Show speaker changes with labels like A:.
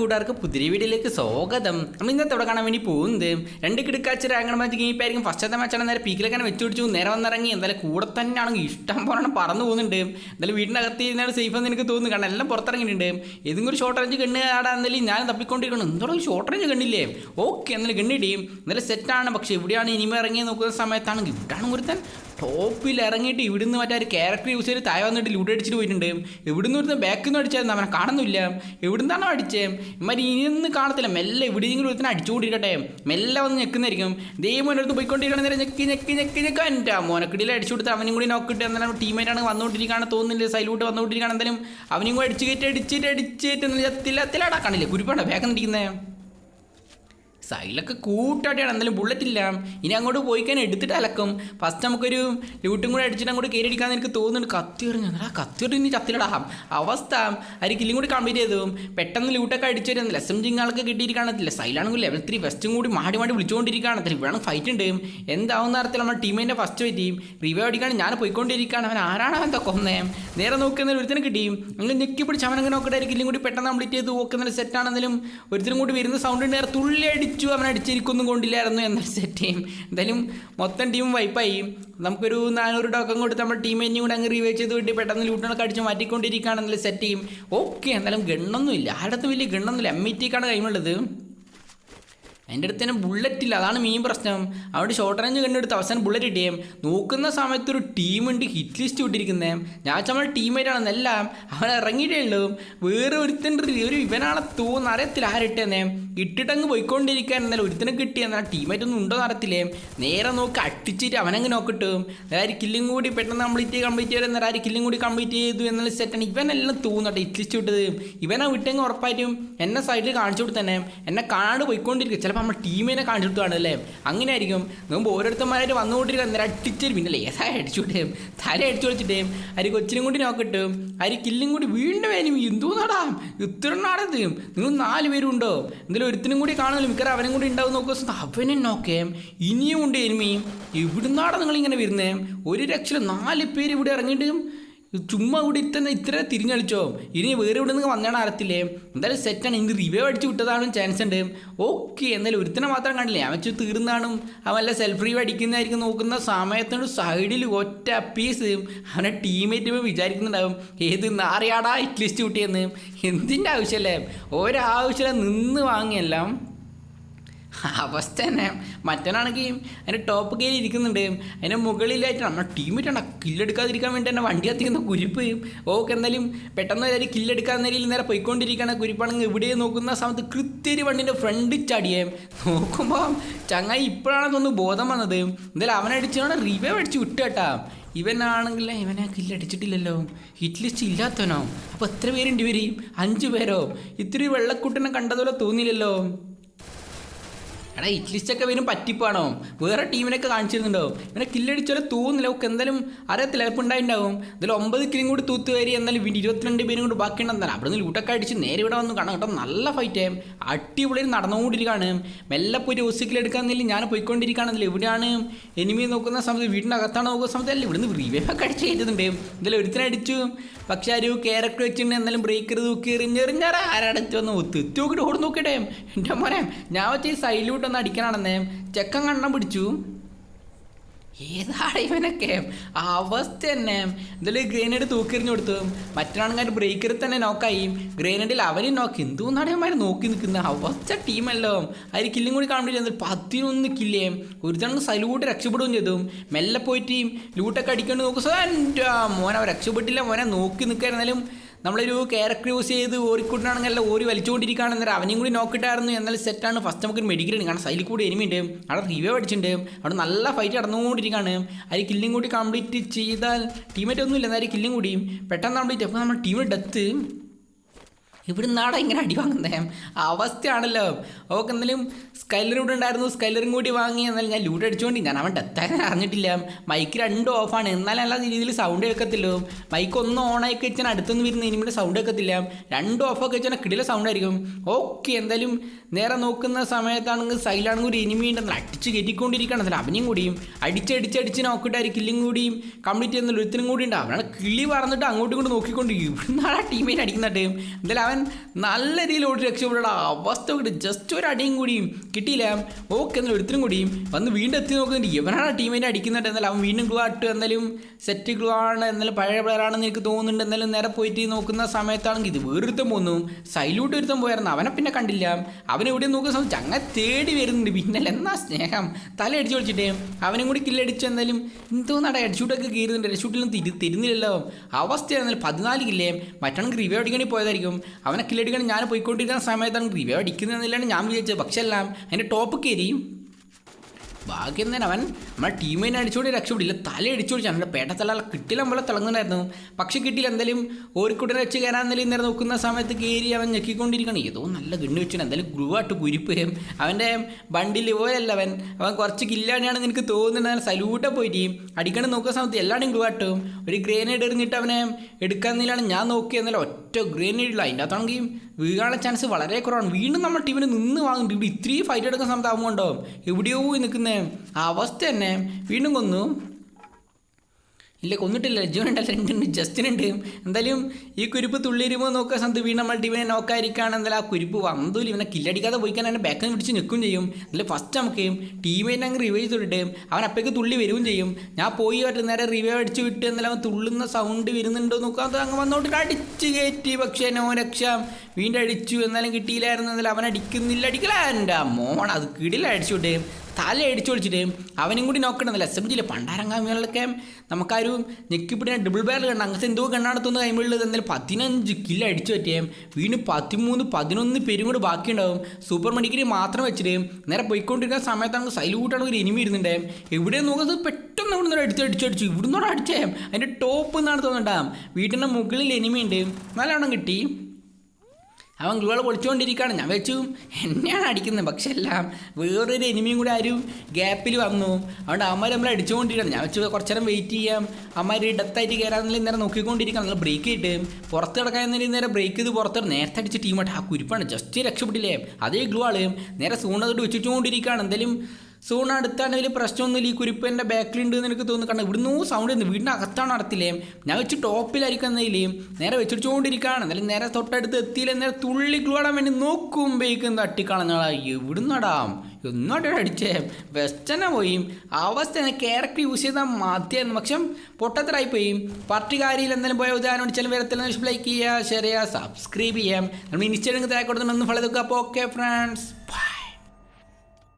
A: കൂട്ടുകാർക്ക് പുതിരി വീഡിയോയിലേക്ക് സ്വാഗതം. നമ്മൾ ഇന്നത്തെ അവിടെ കാണാൻ വേണ്ടി പോകുന്നത്. രണ്ട് കിടക്കാച്ച റാങ്കണ മാച്ച് ഗെയിമായിരിക്കും ഫസ്റ്റത്തെ മാച്ചാണ് നേരെ പീക്കിലേക്ക് വെച്ച് പിടിച്ചു. നേരെ വന്നിറങ്ങി. എന്തായാലും കൂടെ തന്നെയാണെങ്കിൽ ഇഷ്ടം പോലെ പറന്നു പോകുന്നുണ്ട്. എന്തായാലും വീടിനകത്ത് ഇരുന്നാണ് സേഫ് എന്ന് എനിക്ക് തോന്നുന്നു. കാരണം എല്ലാം പുറത്തിറങ്ങിയിട്ടുണ്ട്. ഏതെങ്കിലും ഒരു ഷോർട്ട് റേഞ്ച് കണ്ണ് ആടാ എന്നാലും ഞാൻ തപ്പിക്കൊണ്ടിരിക്കണം എന്തോ ഷോർട്ട് റേഞ്ച് കണ്ണില്ലേ ഓക്കെ എന്നാലും കണ്ണിടിയും എന്നാലും സെറ്റാണ് പക്ഷേ എവിടെയാണ് ഇനിമ ഇറങ്ങി നോക്കുന്ന സമയത്താണെങ്കിൽ ഇവിടെയാണ് ഒരുത്തൻ ടോപ്പിൽ ഇറങ്ങിയിട്ട് ഇവിടുന്ന് മറ്റേ ഒരു ക്യാരക്ടർ യൂസ് ചെയ്ത് താഴെ വന്നിട്ട് ലൂട്ട് അടിച്ചിട്ട് പോയിട്ടുണ്ട്. ഇവിടുന്ന് ഒരുത്തൻ ബാക്കിൽ നിന്ന് അടിച്ചായിരുന്നു. അവനെ കാണുന്നില്ല എവിടുന്നാണോ അടിച്ചേ? ഇമാരി ഇനിയൊന്നും കാണത്തില്ല. മെല്ലെ ഇവിടെയെങ്കിലും ഒരുത്തനെ അടിച്ചുകൊണ്ടിരിക്കട്ടെ. മെല്ലെ വന്ന് ഞെക്കുന്നതായിരിക്കും. ദൈവം അടുത്ത് പോയിക്കൊണ്ടിരിക്കണം ഞെക്കി ഞെക്കി ഞെക്കി ഞെക്കാൻ എന്റെ മോനക്കിടിയിൽ അടിച്ചു കൊടുത്ത് അവനും കൂടി നോക്കിയിട്ട് എന്നാലും ടീമേറ്റാണ് വന്നുകൊണ്ടിരിക്കുകയാണ് തോന്നുന്നില്ല. സൈലൂട്ട് വന്നുകൊണ്ടിരിക്കുകയാണ് എന്തായാലും അവനും കൂടി അടിച്ചു കയറ്റി അടിച്ചിട്ട് അടിച്ചിട്ട് ചത്തില്ല തിലാടാ കാണില്ലേ കുരുപ്പാണ് വേഗം ഇരിക്കുന്നത് സൈലൊക്കെ കൂട്ടായിട്ടാണ് എന്തായാലും ബുള്ളറ്റ് ഇല്ല. ഇനി അങ്ങോട്ട് പോയി കഴിഞ്ഞാൽ എടുത്തിട്ട് അലക്കും. ഫസ്റ്റ് നമുക്കൊരു ലൂട്ടും കൂടെ അടിച്ചിട്ട് അങ്ങോട്ട് കയറി അടിക്കാന്ന് എനിക്ക് തോന്നുന്നുണ്ട്. കത്തി എറിഞ്ഞു. ആ കത്തി എറിഞ്ഞ് ചത്തിലടാം അവസ്ഥ. അരി കില്ലും കൂടി കംപ്ലീറ്റ് ചെയ്തു. പെട്ടെന്ന് ലൂട്ടൊക്കെ അടിച്ചു വരുന്നില്ല എസ് എം ജി ആൾക്ക് കിട്ടിയിരിക്കാണത്തില്ല സൈലാണെങ്കിൽ ലെവൽ ത്രീ വെസ്റ്റും കൂടി മാടി മാടി വിളിച്ചുകൊണ്ടിരിക്കുകയാണ് ഇവിടെ ഫൈറ്റ് ഉണ്ട്. എന്താവുന്ന തരത്തിൽ നമ്മുടെ ടീമിന്റെ ഫസ്റ്റ് പറ്റി. റിവ്യൂ അടിക്കാണ് ഞാൻ പോയിക്കൊണ്ടിരിക്കുകയാണ്. അവൻ ആരാണ് അവൻ കൊന്നേ നേരെ നോക്കുന്ന ഒരുത്തിനെ കിട്ടി. അങ്ങനെ ഞെക്കി പിടിച്ച് അവൻ അങ്ങനെ നോക്കട്ടെ കില്ലും കൂടി പെട്ടെന്ന് കംപ്ലീറ്റ് ചെയ്ത് നോക്കുന്ന സെറ്റ് ആണെങ്കിലും ഒരുത്തിനും കൂടി വരുന്ന സൗണ്ട് നേരെ തുള്ളി അടിച്ചു അവൻ അടിച്ചിരിക്കൊന്നും കൊണ്ടില്ലായിരുന്നു എന്നാൽ സെറ്റ് ചെയ്യും. എന്തായാലും മൊത്തം ടീം വൈപ്പായി നമുക്കൊരു നാനൂറ് ടോക്കൺ കൊടുത്ത് നമ്മുടെ ടീം എന്നെയും കൂടെ അങ്ങ് റീവേ ചെയ്ത് വിട്ട് പെട്ടെന്ന് ലൂട്ടിനൊക്കെ അടിച്ച് മാറ്റിക്കൊണ്ടിരിക്കുകയാണെന്നുള്ള സെറ്റ് ചെയ്യും. ഓക്കെ എന്തായാലും ഗണ്ണൊന്നുമില്ല. ആരുടെ വലിയ ഗണ്ണൊന്നുമില്ല. എം ഇ ടിക്കാണ് കൈമുള്ളത് എന്റെ അടുത്ത് തന്നെ ബുള്ളറ്റ് ഇല്ല. അതാണ് മെയിൻ പ്രശ്നം. അവിടെ ഷോർട്ട് റേഞ്ച് കണ്ടെടുത്ത് അവസാനം ബുള്ളറ്റ് കിട്ടിയേം. നോക്കുന്ന സമയത്ത് ഒരു ടീമുണ്ട് ഹിറ്റ് ലിസ്റ്റ് വിട്ടിരിക്കുന്നത് ഞാൻ നമ്മുടെ ടീമേറ്റാണെന്ന് എല്ലാം അവൻ ഇറങ്ങിയിട്ടേ ഉള്ളൂ. വേറെ ഒരുത്തന്റെ ഒരു ഇവനാളെ തോന്നുന്നു അറിയത്തില്ല ആരിട്ടേന്നേ ഇട്ടിട്ടങ്ങ് പോയിക്കൊണ്ടിരിക്കാൻ എന്നാലും ഒരുത്തനെ കിട്ടി എന്നാൽ ടീമേറ്റ് ഒന്നും ഉണ്ടോ നടത്തില്ലേ നേരെ നോക്കി അട്ടിച്ചിട്ട് അവനങ്ങ് നോക്കിട്ടും ആര് കില്ലും കൂടി പെട്ടെന്ന് കംപ്ലീറ്റ് കംപ്ലീറ്റ് ചെയ്ത് എന്നാൽ ആര് കില്ലും കൂടി കംപ്ലീറ്റ് ചെയ്തു എന്നുള്ള സെറ്റാണ് ഇവനെല്ലാം തോന്നട്ടെ ഹിറ്റ് ലിസ്റ്റ് വിട്ടത് ഇവനെ വിട്ടെങ്കിൽ ഉറപ്പായിട്ടും എന്നെ സൈഡിൽ കാണിച്ചു കൊടുത്തന്നെ. എന്നെ കാണാണ്ട് പോയിക്കൊണ്ടിരിക്കുക. ചിലപ്പോൾ നമ്മൾ ടീമിനെ കാണിച്ചിട്ടാണ് അല്ലേ? അങ്ങനെ ആയിരിക്കും നോക്കുമ്പോൾ ഓരോരുത്തന്മാരായിട്ട് വന്നുകൊണ്ടിരിക്കുക അന്നേരം അടിച്ചൊരു പിന്നെ ലേസായി അടിച്ചു വിട്ടേ തല അടിച്ചു വിളിച്ചിട്ടേ അരി കൊച്ചിനും കൂടി നോക്കിട്ടും അരി കില്ലും കൂടി വീണ്ടും വേനും എന്തോ നടാം ഇത്ര നാടത് നിങ്ങൾ നാല് പേരും ഉണ്ടോ എന്തെങ്കിലും ഒരുത്തിനും കൂടി കാണുമല്ലോ. മിക്കവാറും അവനും കൂടി ഉണ്ടാവും നോക്കുക അവനെ നോക്കേം ഇനിയും ഉണ്ട് എനിമി. എവിടുന്നാടാ നിങ്ങളിങ്ങനെ വരുന്നേ? ഒരു രക്ഷയിലും നാല് പേര് ഇവിടെ ഇറങ്ങിയിട്ട് ചുമ്മാ ഇവിടെ ഇത്തന്നെ ഇത്ര തിരിഞ്ഞളിച്ചോ? ഇനി വേറെ ഇവിടെ നിന്ന് വന്നാണ് അറിയത്തില്ലേ എന്തായാലും സെറ്റാണ് ഇനി റിവ്യൂ അടിച്ച് വിട്ടതാണ് ചാൻസ് ഉണ്ട്. ഓക്കെ എന്തായാലും ഒരുത്തനെ മാത്രം കണ്ടില്ലേ അവൻ തീർന്നാണും. അവൻ വല്ല സെൽഫ് റിവ്യൂ അടിക്കുന്നതായിരിക്കും നോക്കുന്ന സമയത്തോട് സൈഡിൽ ഒറ്റ പീസ് അവനെ ടീമേറ്റ് വിചാരിക്കുന്നുണ്ടാവും. ഏത് നാറിയാടാ ഇറ്റ്ലിസ്റ്റ് കിട്ടിയെന്ന് എന്തിന്റെ ആവശ്യമല്ലേ ഒരാവശ്യമില്ല നിന്ന് വാങ്ങിയെല്ലാം. അവസ്ഥ തന്നെ. മറ്റനാണെങ്കിൽ അതിന്റെ ടോപ്പ് ഗെയിൽ ഇരിക്കുന്നുണ്ട്. അതിന്റെ മുകളിലായിട്ട് നമ്മുടെ ടീമിട്ടാണ് കില്ലെടുക്കാതിരിക്കാൻ വേണ്ടി തന്നെ വണ്ടി കത്തിക്കുന്ന കുരിപ്പ്. ഓക്കെ എന്തായാലും പെട്ടെന്ന് ഒരു കില്ലെടുക്കാൻ നിലയിൽ നേരെ പോയിക്കൊണ്ടിരിക്കുകയാണ്. കുരിപ്പാണെങ്കിൽ ഇവിടെ നോക്കുന്ന സമയത്ത് കൃത്യരി വണ്ടിന്റെ ഫ്രണ്ട് ചാടിയേ. നോക്കുമ്പോൾ ചങ്ങായി ഇപ്പോഴാണ് തോന്നുന്നു ബോധം വന്നത്. എന്തായാലും അവനടിച്ചാണ് റിവൈവ് അടിച്ച് വിട്ടു കേട്ടാ. ഇവനാണെങ്കിൽ ഇവനെ കില്ലടിച്ചിട്ടില്ലല്ലോ ഹിറ്റ് ലിസ്റ്റ് ഇല്ലാത്തവനോ. അപ്പോൾ എത്ര പേരുണ്ട് ഇവരെയും അഞ്ച് പേരോ? ഇത്തിരി വെള്ളക്കുട്ടനെ കണ്ടതുപോലെ തോന്നിയില്ലല്ലോ. എടാ ഇറ്റ്ലിസ്റ്റൊക്കെ വരും പറ്റിപ്പാണോ? വേറെ ടീമിനൊക്കെ കാണിച്ചിരുന്നുണ്ടാവും. ഇവനെ കില്ലടിച്ചാലും തോന്നില്ല ഒക്കെ എന്തായാലും അറിയത്തില്ല. ഇപ്പം ഉണ്ടായിട്ടുണ്ടാവും. ഇതിൽ ഒമ്പത് കിലും കൂടി തൂത്ത് കയറി എന്നാലും ഇരുപത്തിരണ്ട് പേരും കൂടി ബാക്കി ബാക്കിയുണ്ടെന്നാണ് അവിടെ നിന്ന് ലൂട്ടൊക്കെ അടിച്ച് നേരെ ഇവിടെ വന്നു കാണാം. കേട്ടോ നല്ല ഫൈറ്റ് അടിപൊളി നടന്നുകൊണ്ടിരിക്കുകയാണ് മെല്ലെ പോയി ഹോസ്പിറ്റൽ എടുക്കാന്നില്ല ഞാൻ പോയിക്കൊണ്ടിരിക്കുകയാണെന്നില്ല എവിടെയാണ് എനിമി നോക്കുന്ന സമയത്ത് വീടിന്റെ അകത്താണ് നോക്കുന്ന സമയത്ത് അല്ല ഇവിടുന്ന് റീവേ ഒക്കെ അടിച്ച് കയറ്റുന്നുണ്ട് ഇതിൽ ഒരുത്തിനടിച്ചു പക്ഷെ ഒരു ക്യാരക്ടർ വെച്ചിട്ടുണ്ട് എന്നാലും ബ്രേക്കർ തൂക്കി എറിഞ്ഞെറിഞ്ഞാറ് ആരടച്ച് വന്ന് ഒത്തെത്തി നോക്കിയിട്ട് ഓടി നോക്കട്ടെ എന്റെ മോനെ ഞാൻ വെച്ച് ഈ സൈഡിലോട്ടൊന്ന് അടിക്കണമെന്നേ ചെക്കൻ കണ്ണം പിടിച്ചു. ഏതാണ് ഇവനൊക്കെ? അവസ്ഥ തന്നെ. എന്തായാലും ഗ്രേനേഡ് തൂക്കിറിഞ്ഞു കൊടുത്തു. മറ്റൊരാണെങ്കിൽ ബ്രേക്കറിൽ തന്നെ നോക്കായി ഗ്രേനേഡിൽ അവനും നോക്കി എന്തുകൊണ്ടാണ് അവന്മാർ നോക്കി നിൽക്കുന്ന അവസ്ഥ ടീമല്ലോ. അതിൽ കില്ലും കൂടി കാണുന്നില്ല പതിനൊന്ന് കില്ലേ ഒരുത്തണെങ്കിൽ സലൂട്ട് രക്ഷപ്പെടുകയും ചെയ്തു. മെല്ലെ പോയിട്ട് ലൂട്ടൊക്കെ അടിക്കൊണ്ട് നോക്കും. സോ എന്റെ മോനെ രക്ഷപ്പെട്ടില്ല. മോനെ നോക്കി നിൽക്കായിരുന്നാലും നമ്മളൊരു ക്യാരക്ടർ യൂസ് ചെയ്ത് ഓരിക്കൂട്ടിനാണെങ്കിൽ എല്ലാം വലിച്ചുകൊണ്ടിരിക്കുകയാണ്. വലിച്ചുകൊണ്ടിരിക്കുകയാണെന്നേരം അവനെയും കൂടി നോക്കിയിട്ടായിരുന്നു എന്നാൽ സെറ്റാണ് ഫസ്റ്റ് നമുക്ക് മെഡിക്കൽ ഉണ്ട്. കാരണം സൈഡിൽ കൂടി എനിമി ഉണ്ട്. അവിടെ റിവ്യൂ അടിച്ചിട്ടുണ്ട് അവിടെ നല്ല ഫൈറ്റ് നടന്നുകൊണ്ടിരിക്കുകയാണ്. അതിൽ കില്ലിങ് കൂടി കംപ്ലീറ്റ് ചെയ്താൽ ടീമേറ്റ് ഒന്നുമില്ല. എന്നാലും കില്ലിങ് കൂടിയും. പെട്ടെന്ന് കംപ്ലീറ്റ് അപ്പോൾ നമ്മുടെ ടീമിന്റെ ഡെത്ത് ഇവിടെ നാടാ ഇങ്ങനെ അടി വാങ്ങുന്നേ? അവസ്ഥയാണല്ലോ. എന്തെങ്കിലും സ്കൈലർ ഇവിടെ ഉണ്ടായിരുന്നു സ്കൈലറും കൂടി വാങ്ങി. എന്നാൽ ഞാൻ ലൂട്ട് അടിച്ചുകൊണ്ട് ഞാൻ അവൻ ഡെത്താൻ അറിഞ്ഞിട്ടില്ല. മൈക്ക് രണ്ടും ഓഫാണ് എന്നാലും ഈ രീതിയിൽ സൗണ്ട് കേൾക്കത്തില്ലോ. മൈക്ക് ഒന്ന് ഓണായി വെച്ചാൽ അടുത്തൊന്നും വരുന്ന ഇനിമിയുടെ സൗണ്ട് കേൾക്കത്തില്ല. രണ്ടും ഓഫൊക്കെ വെച്ചാൽ കിടില സൗണ്ട് ആയിരിക്കും. ഓക്കെ എന്തായാലും നേരെ നോക്കുന്ന സമയത്താണെങ്കിൽ സൈലാണെങ്കിൽ ഒരു എനിമി ഉണ്ടെന്ന് അടിച്ച് കയറ്റിക്കൊണ്ടിരിക്കുകയാണ്. അതിൽ അവനെയും കൂടിയും അടിച്ചടിച്ചടിച്ച് നോക്കിയിട്ടായിരിക്കും കില്ലും കൂടിയും കംപ്ലീറ്റ് ചെയ്യുന്ന ഒരുത്തിനും കൂടി ഉണ്ട്. അവനാണ് കിളി പറന്നിട്ട് അങ്ങോട്ടും ഇങ്ങോട്ട് നോക്കിക്കൊണ്ട് ഇവിടുന്നാണ് ആ ടീമേറ്റ് ടൈം എന്തായാലും അവൻ നല്ല രീതിയിൽ ഓടി രക്ഷപ്പെടാ. അവസ്ഥ കൂടി ജസ്റ്റ് ഒരു അടിയും കൂടിയും കിട്ടിയില്ല. ഓക്കെ എന്നാലും ഒരുത്തിനും കൂടിയും വന്ന് വീണ്ടും എത്തി നോക്കുന്നുണ്ട്. ഇവനാണ് ടീമിനെ അടിക്കുന്നുണ്ട് എന്നാലും അവൻ വീണ്ടും ഗ്ലൂ ആട്ട് എന്തായാലും സെറ്റ് ഗ്ലൂ ആണ്. എന്നാലും പഴയ പ്ലെയറാണെന്ന് എനിക്ക് തോന്നുന്നുണ്ട്. എന്നാലും നേരെ പോയിട്ട് നോക്കുന്ന സമയത്താണെങ്കിൽ ഇത് വേറൊരുത്തം പോന്നു. സൈലൂട്ട് ഒരുത്തം പോയായിരുന്നു. അവനെ പിന്നെ കണ്ടില്ല. അവൻ എവിടെ നോക്കുന്ന സമയത്ത് അങ്ങനെ തേടി വരുന്നുണ്ട്. പിന്നെ എന്നാ സ്നേഹം. തല അടിച്ചു വിളിച്ചിട്ടേ അവനും കൂടി കില്ലടിച്ചു എന്തായാലും എന്തോ നട. ഹെഡ്ഷൂട്ടൊക്കെ കയറുന്നുണ്ട് ഹെഡ്ഷൂട്ടിലും തിരി തരുന്നില്ലല്ലോ അവസ്ഥയാണെന്നാലും പതിനാല് കില്ലേ മറ്റാണെങ്കിൽ റിവ്യൂ അടിക്കണി പോയതായിരിക്കും. അവനെ കില്ലടിക്കണം ഞാൻ പോയിക്കൊണ്ടിരിക്കുന്ന സമയത്താണ് റിവ്യൂ അടിക്കുന്നതെന്നില്ലാണ് ഞാൻ വിചാരിച്ചത്. പക്ഷെ എല്ലാം അതിന്റെ ടോപ്പ് കയറി ഭാഗ്യം തന്നെ അവൻ നമ്മളെ ടീമിനെ അടിച്ചുകൊണ്ട് രക്ഷപ്പെടില്ല. തല അടിച്ചുകൊണ്ട് അവന്റെ പേട്ടത്തല കിട്ടില്ല നമ്മളെ തിളങ്ങുന്നുണ്ടായിരുന്നു പക്ഷെ കിട്ടിയില്ല. എന്തായാലും ഓരിക്കുട്ടനെ വെച്ച് കയറാൻ എന്തെങ്കിലും നേരെ നോക്കുന്ന സമയത്ത് കയറി അവൻ ഞെക്കിക്കൊണ്ടിരിക്കണം ഏതോ നല്ല ഗണ്ണ് വെച്ചിട്ട് എന്തായാലും ഗ്രൂവായിട്ട് കുരിപ്പുകയും കുരിപ്പ് അവന്റെ ബണ്ടിൽ പോയല്ല അവൻ. അവൻ കുറച്ച് നിനക്ക് എനിക്ക് തോന്നുന്നുണ്ട്. സലൂട്ടെ പോയിട്ട് അടിക്കണം നോക്കുന്ന സമയത്ത് എല്ലാവരും ഗ്രൂവായിട്ടും ഒരു ഗ്രേനേഡ് എറിഞ്ഞിട്ട് അവനെ എടുക്കാന്നില്ലാണ് ഞാൻ നോക്കിയെന്നല്ല ഒറ്റ ഗ്രേനേഡില്ല അതിന്റെ അകത്താണെങ്കിൽ വീഴാനുള്ള ചാൻസ് വളരെ കുറവാണ്. വീണ്ടും നമ്മൾ ടീമിന് നിന്ന് വാങ്ങുന്നുണ്ട് ഇവിടെ ഇത്രയും ഫൈറ്റ് എടുക്കുന്ന സമയത്ത് ഉണ്ടാവും എവിടെയോ നിൽക്കുന്നേ. അവസ്ഥ തന്നെ. വീണ്ടും കൊന്നു. ഇല്ല കൊന്നിട്ടില്ല. ജീവനുണ്ടല്ല രണ്ടുണ്ട് ജസ്റ്റിനുണ്ട് എന്തായാലും ഈ കുരിപ്പ് തുള്ളിരുമോ നോക്കുക സന്ത് വീണ ടീമിനെ നോക്കാതിരിക്കുകയാണ് എന്തായാലും ആ കുരിപ്പ് വന്നൂല. ഇവനെ കില്ലടിക്കാതെ പോയിക്കാൻ തന്നെ ബാക്കിൽ നിന്ന് പിടിച്ച് നിൽക്കുകയും ചെയ്യും. അതിൽ ഫസ്റ്റ് നമുക്ക് ടീമിനെ അങ്ങ് റിവൈവ് ചെയ്തിട്ട് അവൻ അപ്പോഴേക്ക് തുള്ളി വരികയും ചെയ്യും. ഞാൻ പോയി പറ്റും നേരെ റിവൈവ് അടിച്ച് വിട്ട് എന്നാലും അവൻ തുള്ളുന്ന സൗണ്ട് വരുന്നുണ്ടോ നോക്കുക അത് അങ്ങ് വന്നോട്ട് അടിച്ച് കയറ്റി പക്ഷേ നോ രക്ഷ. വീണ്ടും അടിച്ചു. എന്നാലും കിട്ടിയില്ലായിരുന്നു. എന്നാലും അവൻ അടിക്കുന്നില്ല. അടിക്കല. എന്റെ മോൺ അത് കിടില. അടിച്ചു വിട്ടേ. തല അടിച്ചു വിളിച്ചിട്ട് അവനും കൂടി നോക്കണമെന്നില്ല എസ് എം ജിയിലെ പണ്ടാരങ്ങാമികളൊക്കെ നമുക്കാരും ഞെക്കിപ്പിടിനെ ഡബിൾ ബാരൽ കണ്ട അങ്ങനത്തെ എന്തോ കണ്ണാടത്തൊന്ന് കൈമുള്ളത് എന്നാലും പതിനഞ്ച് കില്ല അടിച്ചു പറ്റിയേ വീണ്ടും പതിമൂന്ന് പതിനൊന്ന് പേരും കൂടി ബാക്കിയുണ്ടാവും. സൂപ്പർ മണിക്കിരി മാത്രം വെച്ചിട്ട് നേരെ പോയിക്കൊണ്ടിരിക്കുന്ന സമയത്താണ് സൈലൂട്ടാണ് ഒരു എനിമി ഇരുന്നുണ്ടേ എവിടെ നോക്കുന്നത് പെട്ടെന്ന് ഇവിടെ നിന്ന് അടിച്ച് അടിച്ചു അടിച്ചു. ഇവിടുന്നോടെ അടിച്ചേ അതിന്റെ ടോപ്പ് എന്നാണ് തോന്നുന്നുണ്ടാവും വീട്ടിന്റെ മുകളിൽ എനിമി ഉണ്ട്. നല്ലോണം കിട്ടി. അവൻ ഗ്ലൂകൾ പൊളിച്ചുകൊണ്ടിരിക്കുകയാണ് ഞാൻ വെച്ചു എന്നെയാണ് അടിക്കുന്നത്. പക്ഷെ എല്ലാം വേറൊരു എനിമിയും കൂടെ ആരും ഗ്യാപ്പിൽ വന്നു. അതുകൊണ്ട് അമ്മ നമ്മളെ അടിച്ചുകൊണ്ടിരിക്കണം ഞാൻ വെച്ചു കുറച്ച് നേരം വെയിറ്റ് ചെയ്യാം. അമ്മമാര് ഡെത്തായിട്ട് കയറാന്നുള്ള ഇന്നേരം നോക്കിക്കൊണ്ടിരിക്കണം നമ്മൾ ബ്രേക്ക് ഇട്ട് പുറത്ത് കിടക്കാൻ ഇന്നേരം നേരെ ബ്രേക്ക് ചെയ്ത് പുറത്ത് നേരത്തെ അടിച്ച ടീമായിട്ട് ആ കുരിപ്പാണ്. ജസ്റ്റ് രക്ഷപ്പെട്ടില്ലേ? അതേ ഗ്ലൂ ആൾ നേരെ സൂണതിട്ട് വെച്ചിട്ടുകൊണ്ടിരിക്കുകയാണ് എന്തായാലും സൂൺ അടുത്താണെങ്കിൽ പ്രശ്നമൊന്നുമില്ല. ഈ കുരിപ്പന്റെ ബാക്കിലുണ്ട് എന്ന് എനിക്ക് തോന്നുന്നു. കാരണം ഇവിടുന്ന് സൗണ്ട് ഉണ്ട് വീടിന്റെ അകത്താണ് നടത്തില്ലേ? ഞാൻ വെച്ച് ടോപ്പിലായിരിക്കും എന്നതിലേ നേരെ വെച്ചിടിച്ചുകൊണ്ടിരിക്കുകയാണ് എന്നാലും നേരെ തൊട്ടടുത്ത് എത്തിയില്ല. നേരെ തുള്ളി ഗ്ലൂടാൻ വേണ്ടി നോക്കുമ്പോഴേക്കും തട്ടിക്കളഞ്ഞാളാ. എവിടുന്നടാം? ഒന്നോട്ടെ അടിച്ചേ? വെസ്റ്റനെ പോയി. അവസ്ഥ ക്യാരക്ടർ യൂസ് ചെയ്താൽ മതിയായിരുന്നു. പക്ഷെ പൊട്ടത്തരായി പോയി പാർട്ടി കാര്യത്തിൽ എന്തെങ്കിലും പോയ ഉദാഹരണം അടിച്ചാലും വരത്തില്ല. ലൈക്ക് ചെയ്യുക ഷെയർ ചെയ്യുക സബ്സ്ക്രൈബ് ചെയ്യാം നമ്മൾ ഇൻസ്റ്റാഗ്രാമിൽ താഴെ കൊടുത്തിട്ട് ഒന്ന് ഫോളോ അപ്പോൾ ഓക്കെ ഫ്രണ്ട്സ് ബൈ